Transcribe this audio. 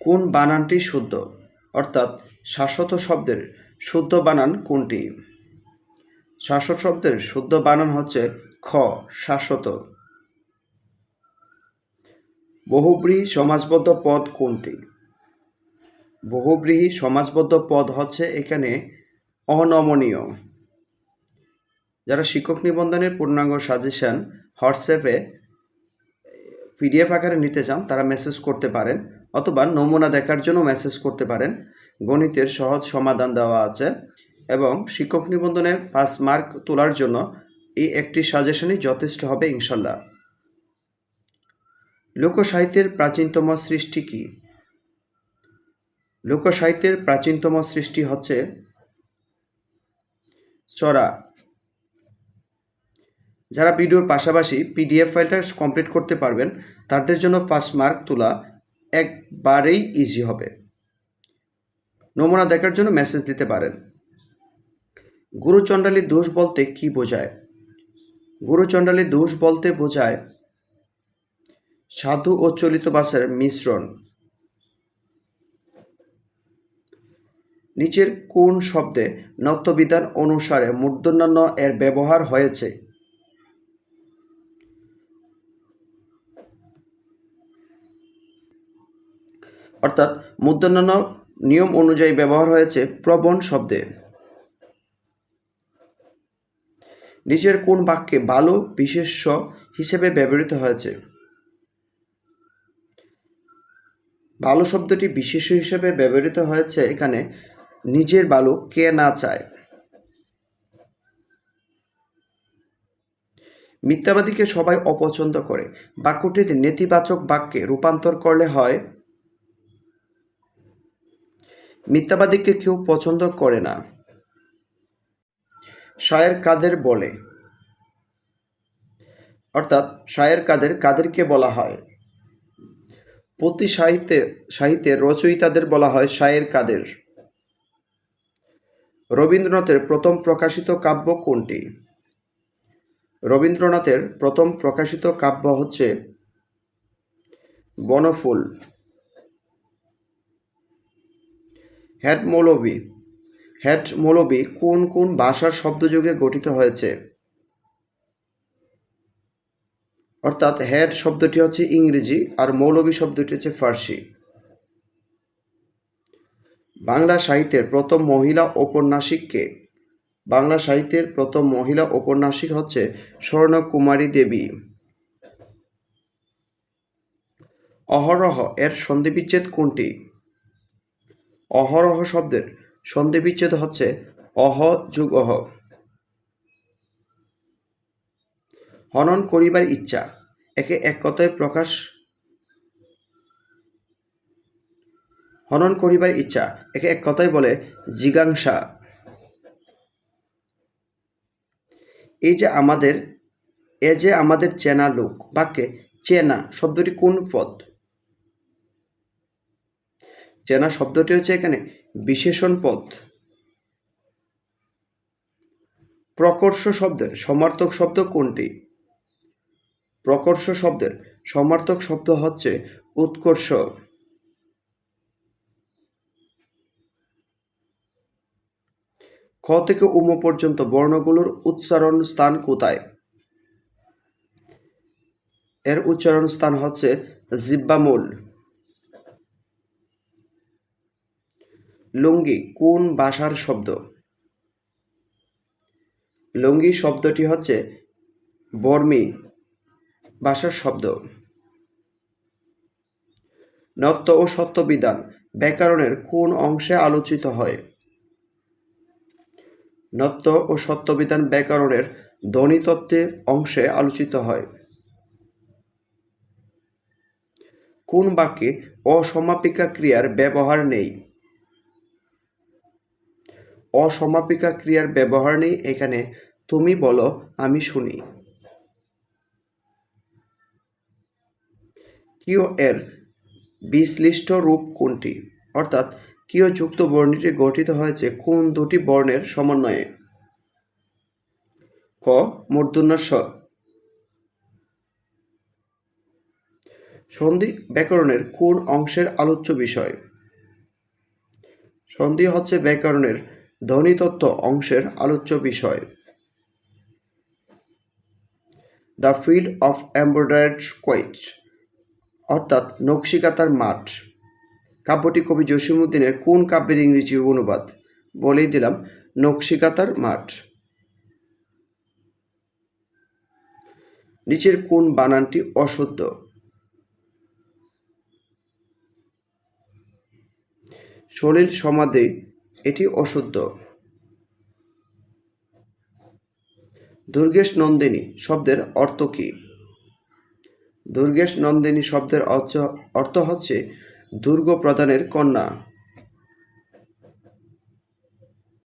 কোন বানানটি শুদ্ধ? অর্থাৎ শাশ্বত শব্দের শুদ্ধ বানান কোনটি? শাশ্বত শব্দের শুদ্ধ বানান হচ্ছে খ, শাশ্বত। বহুব্রীহি সমাজবদ্ধ পদ কোনটি? বহুব্রীহি সমাজবদ্ধ পদ হচ্ছে এখানে অনমনীয়। যারা শিক্ষক নিবন্ধনের পূর্ণাঙ্গ সাজেশন, হোয়াটসঅ্যাপে পিডিএফ আকারে নিতে চান, তারা মেসেজ করতে পারেন। অথবা নমুনা দেখার জন্য মেসেজ করতে পারেন। গণিতের সহজ সমাধান দেওয়া আছে এবং শিক্ষক নিবন্ধনে পাঁচ মার্ক তোলার জন্য এই একটি সাজেশনই যথেষ্ট হবে ইনশাল্লাহ। লোকসাহিত্যের প্রাচীনতম সৃষ্টি কি? লোকসাহিত্যের প্রাচীনতম সৃষ্টি হচ্ছে চড়া। যারা ভিডিওর পাশাপাশি পিডিএফ ফাইলটা কমপ্লিট করতে পারবেন, তাদের জন্য ফার্স্ট মার্ক তোলা একবারেই ইজি হবে। নমুনা দেখার জন্য মেসেজ দিতে পারেন। গুরুচণ্ডালী দোষ বলতে কি বোঝায়? গুরুচণ্ডালী দোষ বলতে বোঝায় সাধু ও চলিত বাসের মিশ্রণ। নিচের কোন শব্দে নত্যবিধান অনুসারে মূর্ধন্য এর ব্যবহার হয়েছে? অর্থাৎ মূর্ধন্য নিয়ম অনুযায়ী ব্যবহার হয়েছে প্রবণ শব্দে। নিচের কোন বাক্যে ভালো বিশেষ্য হিসেবে ব্যবহৃত হয়েছে? ভালো শব্দটি বিশেষ হিসেবে ব্যবহৃত হয়েছে এখানে নিজের ভালো কে না চায়। মিথ্যাবাদীকে সবাই অপছন্দ করে। বাক্যটিতে নেতিবাচক বাক্যে রূপান্তর করলে হয় মিথ্যাবাদীকে কেউ পছন্দ করে না। শায়ের কাদের বলে? অর্থাৎ শায়ের কাদের, কাদেরকে বলা হয়? প্রতি সাহিত্যে সাহিত্যের রচয়িতাদের বলা হয় শায়ের কাদের। রবীন্দ্রনাথের প্রথম প্রকাশিত কাব্য কোনটি? রবীন্দ্রনাথের প্রথম প্রকাশিত কাব্য হচ্ছে বনফুল। হ্যাট মৌলবী হ্যাট মৌলবী কোন কোন ভাষার শব্দযোগে গঠিত হয়েছে? অর্থাৎ হ্যাড শব্দটি হচ্ছে ইংরেজি আর মৌলবী শব্দটি হচ্ছে ফার্সি। বাংলা সাহিত্যের প্রথম মহিলা ঔপন্যাসিককে বাংলা সাহিত্যের প্রথম মহিলা ঔপন্যাসিক হচ্ছে স্বর্ণকুমারী দেবী। অহরহ এর সন্ধিবিচ্ছেদ কোনটি? অহরহ শব্দের সন্ধি বিচ্ছেদ হচ্ছে অহ যুগ অহ। হনন করিবার ইচ্ছা, একে এক কথায় প্রকাশ হনন করিবার ইচ্ছা, একে এক কথায় বলে জিজ্ঞাসা। এই যে আমাদের এ যে আমাদের চেনা লোক, বাক্যে চেনা শব্দটি কোন পদ? চেনা শব্দটি হচ্ছে এখানে বিশেষণ পদ। প্রকর্ষ শব্দের সমার্থক শব্দ কোনটি? প্রকর্ষ শব্দের সমার্থক শব্দ হচ্ছে উৎকর্ষ। খ থেকে উম পর্যন্ত বর্ণগুলোর উচ্চারণ স্থান কোথায়? এর উচ্চারণ স্থান হচ্ছে জিব্বামূল। লুঙ্গি, কোন ভাষার শব্দ? লুঙ্গি শব্দটি হচ্ছে বর্মি ভাষার শব্দ। নত্য ও সত্যবিধান ব্যাকরণের কোন অংশে আলোচিত হয়? নত্য ও সত্যবিধান ব্যাকরণের ধ্বনিতত্ত্বের অংশে আলোচিত হয়। কোন বাক্যে অসমাপিকা ক্রিয়ার ব্যবহার নেই? অসমাপিকা ক্রিয়ার ব্যবহার নেই এখানে। তুমি বলো, আমি শুনি। কিও এর বিশ্লিষ্ট রূপ কোনটি? অর্থাৎ কিও যুক্ত বর্ণটি গঠিত হয়েছে কোন দুটি বর্ণের সমন্বয়ে? ক মূর্ধন্য স সন্ধি ব্যাকরণের কোন অংশের আলোচ্য বিষয়? সন্ধি হচ্ছে ব্যাকরণের ধ্বনিতত্ত্ব অংশের আলোচ্য বিষয়। The field of embroidered quilt অর্থাৎ নকশিকাতার মাঠ। কাব্যটি কবি জসিমুদ্দিনের কোন কাব্যের ইংরেজি অনুবাদ বলেই দিলাম, নকশিকাতার মাঠ। নিচের কোন বানানটি অশুদ্ধ সলিল সমাধি এটি অশুদ্ধ। দুর্গেশ নন্দিনী শব্দের অর্থ কি? দুর্গেশ নন্দিনী শব্দের অর্থ হচ্ছে দুর্গ প্রদানের কন্যা।